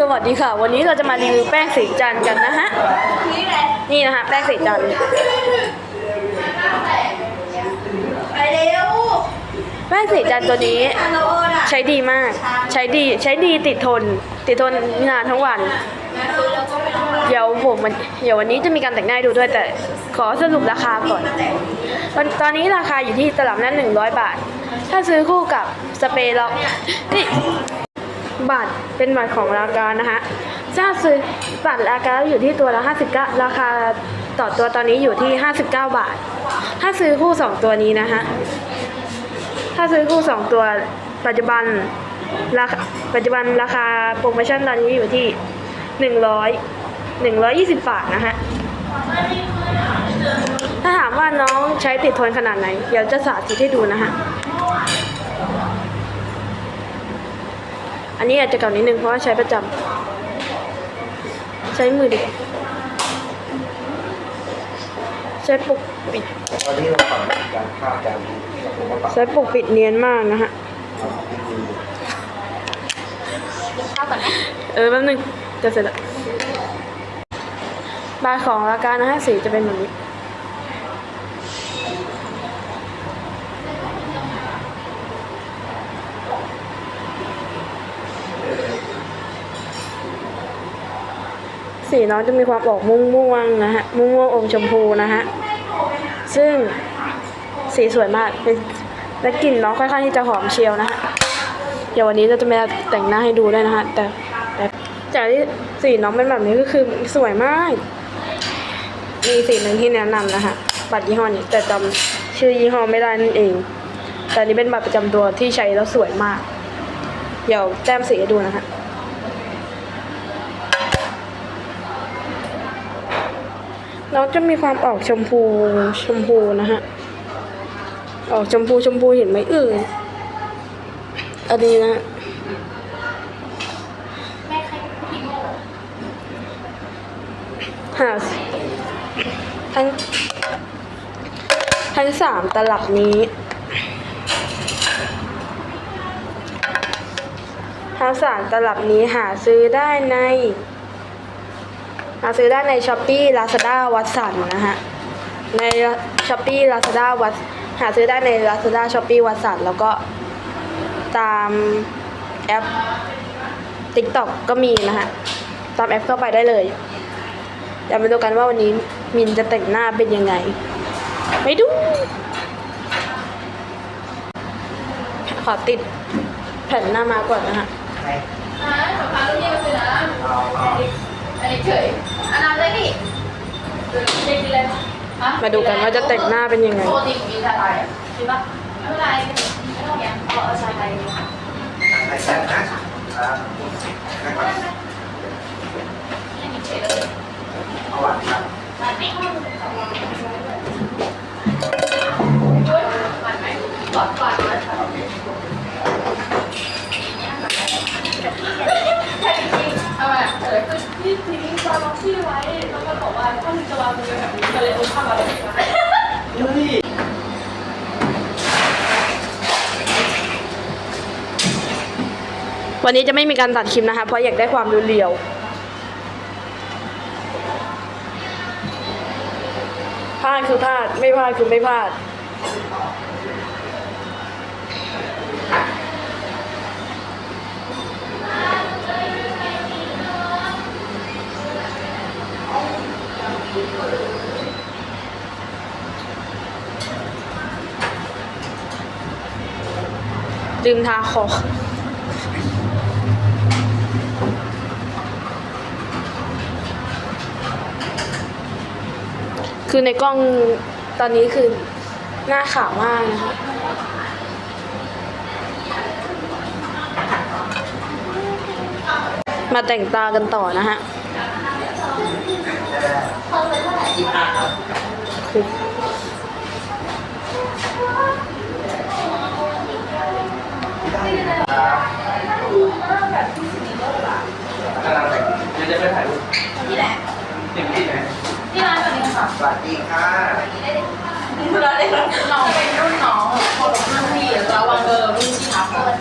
สวัสดีค่ะ วันนี้เราจะมารีวิวแป้งสีจันทร์กันนะฮะ นี่นะฮะแป้งสีจันทร์ไปเร็วแป้งสีจันทร์ตัวนี้ทางเราโอนอะใช้ดีมาก ใช้ดีใช้ดีติดทน ติดทนนานทั้งวันซื้อแล้วก็ไม่ต้องรอเดี๋ยวผมมันเดี๋ยววันนี้จะมีการแต่งหน้าให้ดูด้วยแต่ขอสรุปราคาก่อนตอนตอนนี้ราคาอยู่ที่ตลับนั้นหนึ่งร้อยบาท ถ้าซื้อคู่กับสเปรย์เรานี่ บัตรเป็นบัตรของราการนะฮะถ้าซื้อบัตรราการอยู่ที่ตัวละ 59 ราคาต่อตัวตอนนี้อยู่ที่ 59 บาท ถ้าซื้อคู่สองตัวนี้นะฮะถ้าซื้อคู่สองตัวปัจจุบันราคาปัจจุบันราคาโปรโมชั่นตอนนี้อยู่ที่หนึ่งร้อยหนึ่งร้อยยี่สิบบาทนะฮะถ้าถามว่าน้องใช้ติดทนขนาดไหน เดี๋ยวจะสาธิตให้ดูนะฮะ อันนี้อาจจะเก่านิดนึงเพราะว่าใช้ประจำใช้มือดิใช้ปกปิดตอนนี้เราทำการฆ่าการกับผมว่าปรับใช้ปกปิดเนียนมากนะฮะข้าวก่อนนะเออแป๊บนึงจะเสร็จแล้วบาร์ของราการนะฮะสีจะเป็นแบบนี้ สีน้องจะมีความออกม่วงม่วงๆนะฮะม่วงม่วงอมชมพูนะฮะซึ่งสีสวยมากเป็นและกลิ่นน้องค่อนข้างที่จะหอมเชียวนะฮะเดี๋ยววันนี้เราจะมาแต่งหน้าให้ดูด้วยนะฮะแต่แต่จากที่สีน้องเป็นแบบนี้ก็คือสวยมาก มีสีหนึ่งที่แนะนำนะฮะบัตรยี่ห้อนี้ แต่จำชื่อยี่ห้อไม่ได้นั่นเอง แต่นี้เป็นบัตรประจำตัวที่ใช้แล้วสวยมาก เดี๋ยวแต้มสีให้ดูนะฮะ น้องจะมีความออกชมพูชมพูนะฮะ ออกชมพูชมพูเห็นไหมเอ่ยอันนี้นะฮะแม่ใครพิมพ์หาทั้งทั้งสามตลับนี้ ทั้งสามตลับนี้หาซื้อได้ใน หาซื้อได้ในช้อปปี้ลาซาด้าวัตสันนะฮะในช้อปปี้ลาซาด้าวัดหาซื้อได้ในลาซาด้าช้อปปี้วัตสันแล้วก็ตามแอป TikTok ก็มีนะฮะ ตามแอปเข้าไปได้เลยเดี๋ยวมาดูกันว่าวันนี้มินจะแต่งหน้าเป็นยังไง ไปดู ขอติดแผ่นหน้ามาก่อนนะฮะอ่าขอพาลูกนี่มาซื้อ นะอันนี้เฉยอันนั้นเลยนี่เด็กเลยฮะมาดูกันว่าจะแต่งหน้าเป็นยังไง ปกติมีชาไทยใช่ปะไม่เป็นไรไม่ต้องแย้มเอาเอาชาไทยดีกว่าใส่แซ่บนะครับนะครับไม่มีเฉยเลยเอาหวานครับมันไม่หวานไหมหวานหวานไหมใช่จริงทำไมเกิดขึ้นที่ทีนี้ตอนเราชื่อไว้แล้วก็บอกว่าถ้ามึงจะวางมือแบบนี้ก็เลยเอาข้าวมาแบบนี้มา วันนี้จะไม่มีการตัดคลิปนะคะ เพราะอยากได้ความเรียวๆพลาดคือพลาด ไม่พลาดคือไม่พลาดลืมทาคอ คือในกล้องตอนนี้คือหน้าขาวมากนะคะมาแต่งตากันต่อนะฮะคื อกำลังแต่งเดี๋ยวจะไปถ่ายรูปที่ไหนเต็มที่ไหนที่ร้านแบบนี้ค่ะสวัสดีค่ะเราเด็กน้องเป็นรุ่นน้องคนรุ่นพี่แล้ววางเบอร์รุ่นที่ทับเปิด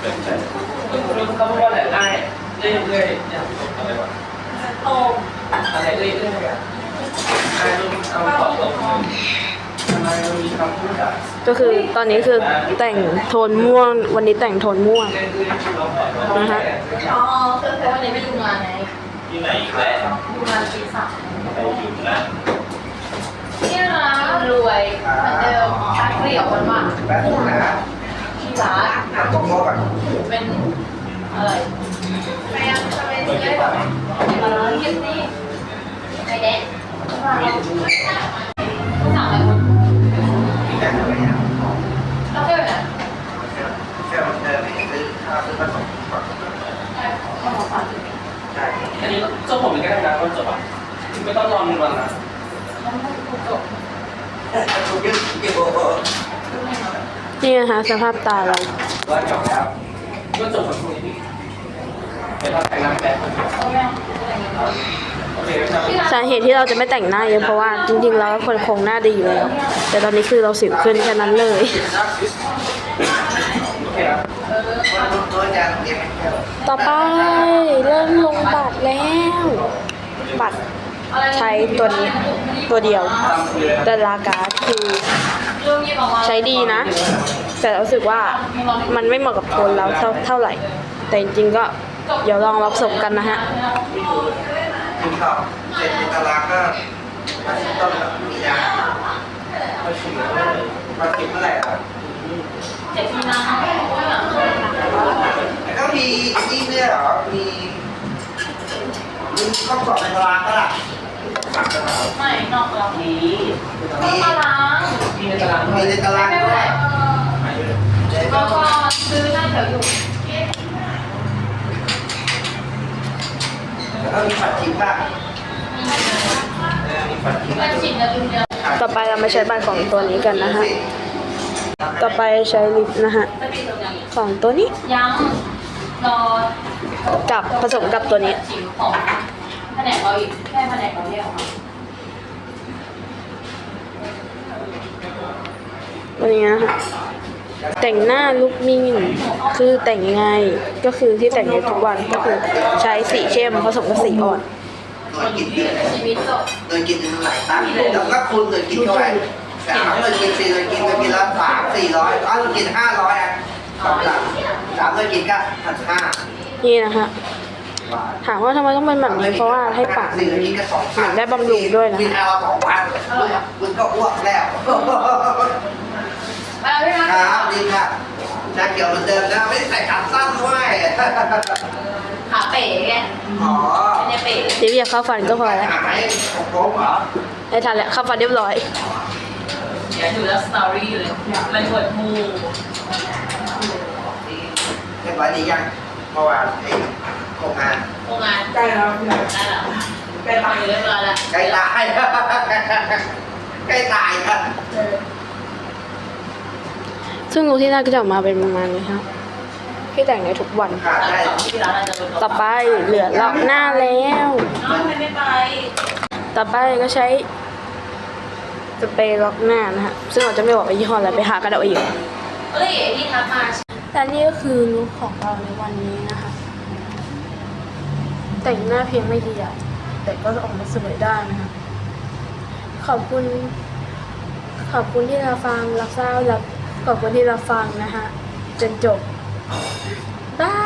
เป็นใจคุณรู้เขาบอกว่าอะไรได้เรื่อยเรื่อยเนี่ยอะไรวะโตมอะไรเรื่อยเรื่อยอะอะไรรู้เอาตอบตรงทำไมมันมีคำพูดอะ ก็คือตอนนี้คือแต่งโทนม่วง วันนี้แต่งโทนม่วงเรื่อยเรื่อยที่เราบอกว่านะฮะอ๋อคือเพราะวันนี้ไม่ดูงานไงที่ไหนอีกแล้วดูงานปีสามไปอยู่แล้วเนี่ยนะรวยเหมือนเดิมชักเกลียววันว่าแป๊บนึงนะที่ร้านน้ำต้มโม่ก่อนเป็นอะไรแม่ทำไมถึงได้แบบมาเก็บนี่ไอแดง ต้องถามอไรคุณแป๊บนึงนะเราเที่ไหนแค่มันเดินไปซื้อข้าวซื้อผสมก่อนมาหมอฝันใช่อันนี้เจ้าผมมันก็ได้นะก็จบอะไม่ต้องรอหนึ่งวันนะจบถูกยึดเกี่ยวนี่นะคะสภาพตาเราว่าจบแล้วก็จบคนพวกนี้ไปทำแต่งงานแป๊บบ สาเหตุที่เราจะไม่แต่งหน้าเยอะเพราะว่าจริงๆเราคนคงหน้าดีอยู่แล้ว แต่ตอนนี้คือเราสิวขึ้นแค่นั้นเลยต่อไปเริ่มลงบัตรแล้ว บัตรใช้ตัวนี้ตัวเดียวแต่ราคาคือเรื่อใช้ดีนะ แต่รู้สึกว่ามันไม่เหมาะกับโทนเราเท่าเท่าไหร่ แต่จริงๆก็เดี๋ยวลองรับสมกันนะฮะ คุณตอบเสร็จในตารางก็อาทิตย์ต้นกับมีนาประชุมเลยมาคิดเมื่อไหร่ครับเจ็ดมีนาแล้วก็มีนี่เนี่ยเหรอ มีมีข้อสอบในตารางก็ล่ะไม่นอกเรามีต้องมาล้างมีในตารางมีในตารางด้วนไรยก็ก็ซื้อหน้าแถวอยู่ แล้วก็มีปัดชิมบ้างมีปัดชิมมันฉีดแล้วดูเดียวต่อไปเรามาใช้บัตรของตัวนี้กันนะฮะ ต่อไปใช้ลิปนะฮะจะปิดตรงนี้ของตัวนี้ยังรอกับผสมกับตัวนี้จิ๋วของแผนกเราอีกแค่แผนกเราเรียกออกมาตัวนี้นะฮะ แต่งหน้าลุกมิ่งคือแต่งยังไงก็คือที่แต่งในทุกวันก็คือใช้สีเข้มผสมกับสีอ่อนหน่วยกินเดือนชีวิตจบหน่วยกินหนึ่งหลายตังค์แล้วก็คุณหน่วยกินเท่าไหร่สามหน่วยกินสี่หน่วยกินหน่วยกินละสามสี่ร้อยอ้าวหน่วยกินห้าร้อยอะสามหลังสามหน่วยกินก็พันห้านี่นะฮะถามว่าทำไมต้องเป็นแบบนี้เพราะว่าให้ปากสี่หน่วยกินก็สองพันได้บำรุงด้วยนะกินเอาสองพันมึงก็อ้วกแล้ว ไปแล้วพี่ ค นะ รับ ดีค่ะชาเขียวเหมือนเดิมนะไม่ได้ใส่ขาสั้นด้วยขาเป๋ไงอ๋อไม่ได้เป๋เดี๋ยวอยากเข้าฟันก็พอแล้วหายของผมเหรอได้ทันแล้วเข้าฟันเรียบร้อยอย่าถือแล้วสตอรี่เลยมันเปิดมูเรียบร้อยดียังเมื่อวานไอ้โครงงานโรงงานได้แล้วได้แล้วใกล้ตายเรียบร้อยแล้วใกล้ตายใกล้ตายครับ ซึ่งรูที่น่าก็จะออกมาเป็นประมาณนี้ครับที่แต่งในทุกวันขาดได้ที่ร้านอาจจะโดนต่อไปเหลือล็อกหน้าแล้วน้องไม่ไปต่อไปก็ใช้สเปรย์ล็อกหน้านะฮะซึ่งเราจะไม่บอกว่ายี่ห้ออะไรไปหากันเอาเองเอ้ยนี่ทักมาและนี่ก็คือลุคของเราในวันนี้นะคะ แต่งหน้าเพียงไม่กี่อย่างแต่ก็ออกมาสวยได้นะคะ ขอบคุณ ขอบคุณที่เราฟังรับทราบรับ ขอบคุณที่เราฟังนะคะจนจบ บาย